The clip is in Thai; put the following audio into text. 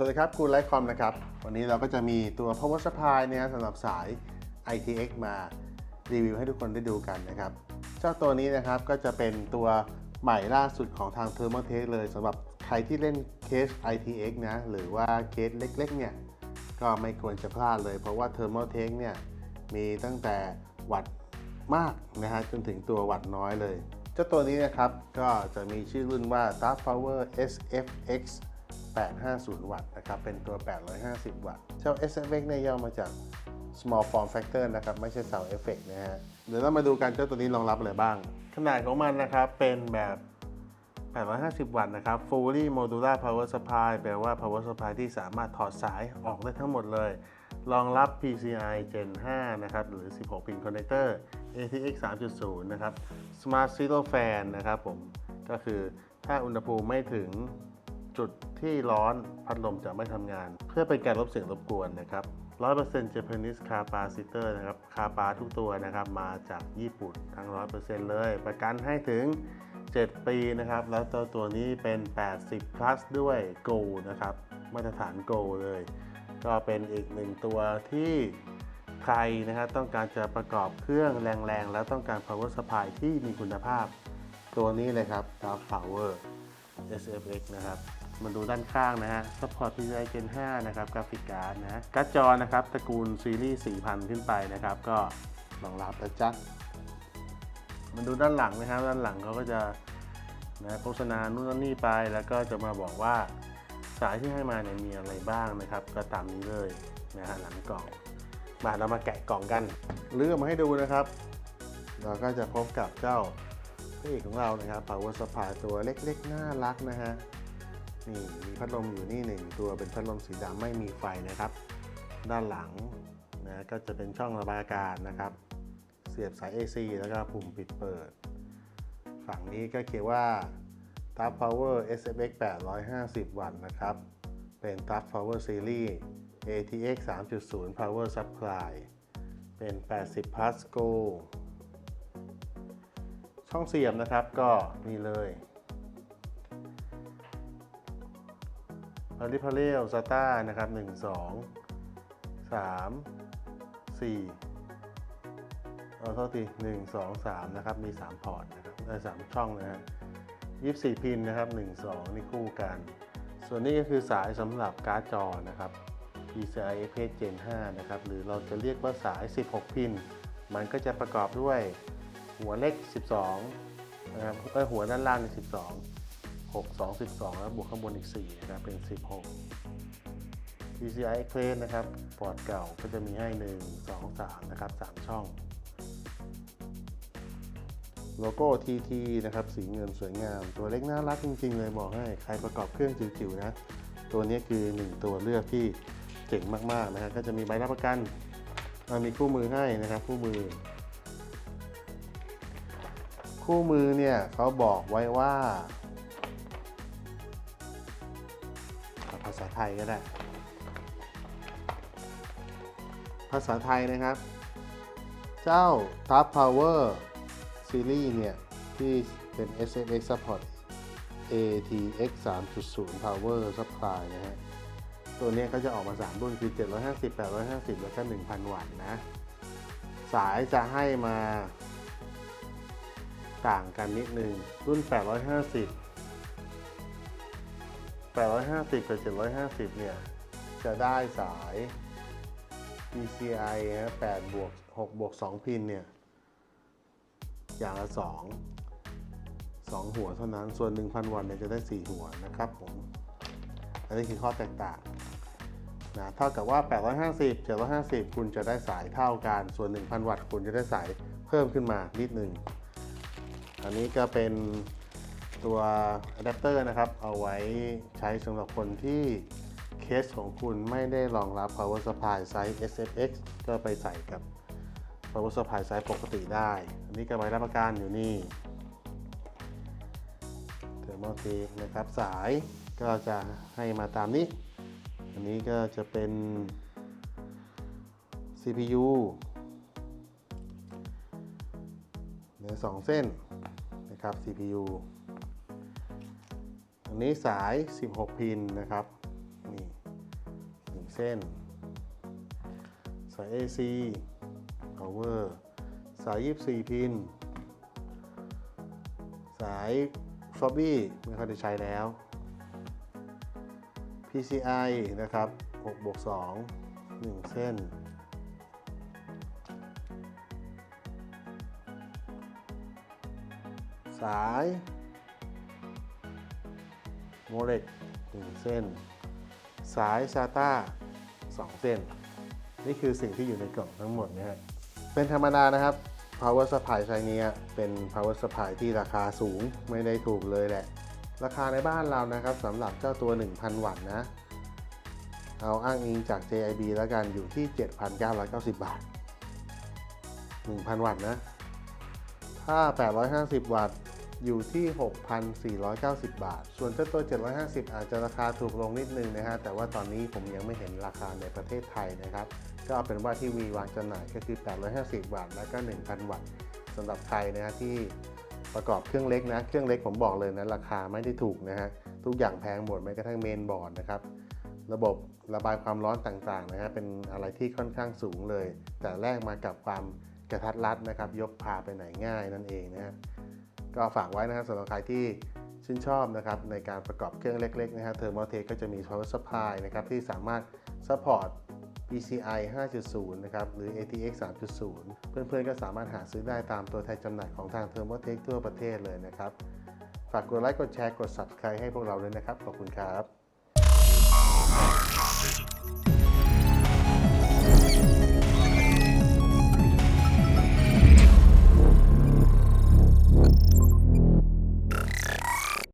สวัสดีครับคุณไลฟ์คอมนะครับ วันนี้เราก็จะมีตัว power supply เนี่ยสำหรับสาย ITX มารีวิวให้ทุกคนได้ดูกันนะครับ เจ้าตัวนี้นะครับก็จะเป็นตัวใหม่ล่าสุดของทาง Thermaltake เลยสำหรับใครที่เล่นเคส ITX นะ หรือว่าเคสเล็กๆเนี่ย ก็ไม่ควรจะพลาดเลย เพราะว่า Thermaltake เนี่ย มีตั้งแต่วัดมากนะฮะจนถึงตัววัดน้อยเลย เจ้าตัวนี้นะครับก็จะมีชื่อรุ่นว่า Dark Power SFX 850 วัตต์นะครับ เป็นตัว 850 วัตต์เจ้า SFX เนี่ยย่อมาจาก small form factor นะครับ ไม่ใช่ sound effect นะฮะ เดี๋ยวเรามาดูกันเจ้าตัวนี้รองรับอะไรบ้าง ขนาดของมันนะครับ เป็นแบบ 850 วัตต์นะครับ fully modular power supply แปลว่า power supply ที่สามารถถอดสายออกได้ทั้งหมดเลย รองรับ PCI Gen 5 นะครับ หรือ 16 pin connector ATX 3.0 นะครับ Smart Zero Fan นะครับผม ก็คือถ้าอุณหภูมิไม่ถึง จุดที่ร้อนพัดลมจะไม่ทำงาน เพื่อเป็นการลบเสียงรบกวนนะครับ100% Japanese Capacitor นะครับคาปาทุกตัวนะครับมาจากญี่ปุ่นทั้ง 100%เลย ประกันให้ถึง 7 ปีนะครับ แล้วตัวตัวนี้เป็น 80 plus ด้วย Go นะครับ มาตรฐาน Go เลย ก็เป็นอีกหนึ่งตัวที่ใครนะครับต้องการจะประกอบเครื่องแรงๆ แล้วต้องการ power supply ที่มีคุณภาพ ตัวนี้เลยครับ Dark Power SFX นะครับ มาดูด้านข้างนะฮะ Support PCI Gen 5 นะครับกราฟิกการ์ดนะการ์ดจอนะครับตระกูลซีรีส์ 4000 ขึ้นไปนะครับ ก็รองรับนะจ๊ะมาดูด้านหลังนะครับ ด้านหลังเขาก็จะนะโฆษณานู่นนนนี่ไปแล้วก็จะมาบอกว่าสายที่ให้มาเนี่ยมีอะไรบ้างนะครับ ก็ตามนี้เลยนะฮะหลังกล่อง มาเรามาแกะกล่องกันเลือกมาให้ดูนะครับ เราก็จะพบกับเจ้าพระเอกของเรานะครับ power supply ตัวเล็กๆ น่ารักนะฮะ นี่มีพัดลมอยู่นี่หนึ่งตัวเป็นพัดลมสีดำไม่มีไฟนะครับ ด้านหลังนะก็จะเป็นช่องระบายอากาศนะครับ เสียบสาย AC แล้วก็ปุ่มปิดเปิด ฝั่งนี้ก็เขียนว่า t u f Power SFX 850 วัตต์นะครับ เป็น t u f Power Series ATX 3.0 Power Supply เป็น 80 Plus Go ช่องเสียบนะครับก็นี่เลย พาริพาเรลสตาร์นะครับ1 2 3 4เอาเท่าที1 2 3 นะครับ มี 3 พอร์ตนะครับได้3ช่องนะฮะ24 พินนะครับ 1 2 นี่คู่กัน ส่วนนี้ก็คือสายสำหรับการ์ดจอนะครับ PCI Express Gen 5 นะครับ หรือเราจะเรียกว่าสาย 16 พิน มันก็จะประกอบด้วยหัวเล็ก 12 นะครับเอ้ยหัวด้านล่าง 12 6 2 12 แล้วบวกข้างบนอีก 4 นะครับ เป็น 16 PCI Express นะครับ พอร์ตเก่าก็จะมีให้ 1 2 3 นะครับ 3 ช่อง โลโก้ TT นะครับ สีเงินสวยงาม ตัวเล็กน่ารักจริง ๆ เลยบอกให้ ใครประกอบเครื่องจิ๋วๆนะ ตัวนี้คือ 1 ตัวเลือกที่เจ๋งมาก ๆ นะฮะก็จะมีใบรับประกันมีคู่มือให้นะครับ คู่มือ คู่มือเนี่ยเขาบอกไว้ว่า ภาษาไทยก็ได้ ภาษาไทยนะครับ เจ้า Top Power Series เนี่ย ที่เป็น SFX Support ATX 3.0 Power Supply นะฮะ ตัวนี้ก็จะออกมา 3 รุ่นคือ 750 850 แล้วก็ 1,000 วัตต์นะ สายจะให้มาต่างกันนิดนึง รุ่น 850 850 กับ 750 เนี่ย จะได้สาย PCI นะ8บวก6บวก2 พินเนี่ย อย่างละ 2 2 หัวเท่านั้น ส่วน 1,000 วัตต์เนี่ยจะได้ 4 หัวนะครับผม อันนี้คือข้อแตกต่างนะ เท่ากับว่า 850 750 คุณจะได้สายเท่ากัน ส่วน 1,000 วัตต์คุณจะได้สายเพิ่มขึ้นมานิดนึง อันนี้ก็เป็น ตัวอะแดปเตอร์นะครับเอาไว้ใช้สำหรับคนที่เคสของคุณไม่ได้รองรับ power supply ไซส์ SFX ก็ไปใส่กับ power supply ไซส์ปกติได้ อันนี้ก็ใบรับประกันอยู่นี่เทอร์โมเทคนะครับสายก็จะให้มาตามนี้ อันนี้ก็จะเป็น CPU เนื้อสองเส้นนะครับ CPU นี้สาย 16 พินนะครับนี่งเส้น สาย AC power สาย 24 พิน สาย f o b b y ไม่ค่อยได้ใช้แล้ว PCI นะครับ6บวก2 1 เส้น สาย โมเลก1เส้น สาย SATA 2เส้น นี่คือสิ่งที่อยู่ในกล่องทั้งหมดนะฮะเป็นธรรมดานะครับ power supply ไซส์เนี้ยเป็น power supply ที่ราคาสูงไม่ได้ถูกเลยแหละ ราคาในบ้านเรานะครับสำหรับเจ้าตัว 1,000 วัตต์นะ เอาอ้างอิงจาก JIB แล้วกันอยู่ที่ 7,990 บาท 1,000 วัตต์นะ ถ้า 850 วัตต์ อยู่ที่ 6,490 บาท ส่วนเจ้าตัว 750 อาจจะราคาถูกลงนิดนึงนะฮะ แต่ว่าตอนนี้ผมยังไม่เห็นราคาในประเทศไทยนะครับ ก็เอาเป็นว่าที่มีวางจำหน่ายก็คือ 850วัตต์แล้วก็ 1,000 วัตต์สำหรับใครนะฮะที่ประกอบเครื่องเล็กนะ เครื่องเล็กผมบอกเลยนะราคาไม่ได้ถูกนะฮะ ทุกอย่างแพงหมดแม้กระทั่งเมนบอร์ดนะครับ ระบบระบายความร้อนต่างๆนะฮะ เป็นอะไรที่ค่อนข้างสูงเลย แต่แลกมากับความกระทัดรัดนะครับ ยกพาไปไหนง่ายนั่นเองนะฮะ ก็ฝากไว้นะครับสำหรับใครที่ชื่นชอบนะครับในการประกอบเครื่องเล็กๆนะฮะเทอร์โมเทคก็จะมี power supply นะครับที่สามารถ support PCI 5.0 นะครับ หรือ ATX 3.0 เพื่อนๆ ก็สามารถหาซื้อได้ตามตัวแทนจำหน่ายของทาง Thermotech ทั่วประเทศเลยนะครับ ฝากกดไลค์ กดแชร์ กด subscribe ให้พวกเราด้วยนะครับ ขอบคุณครับ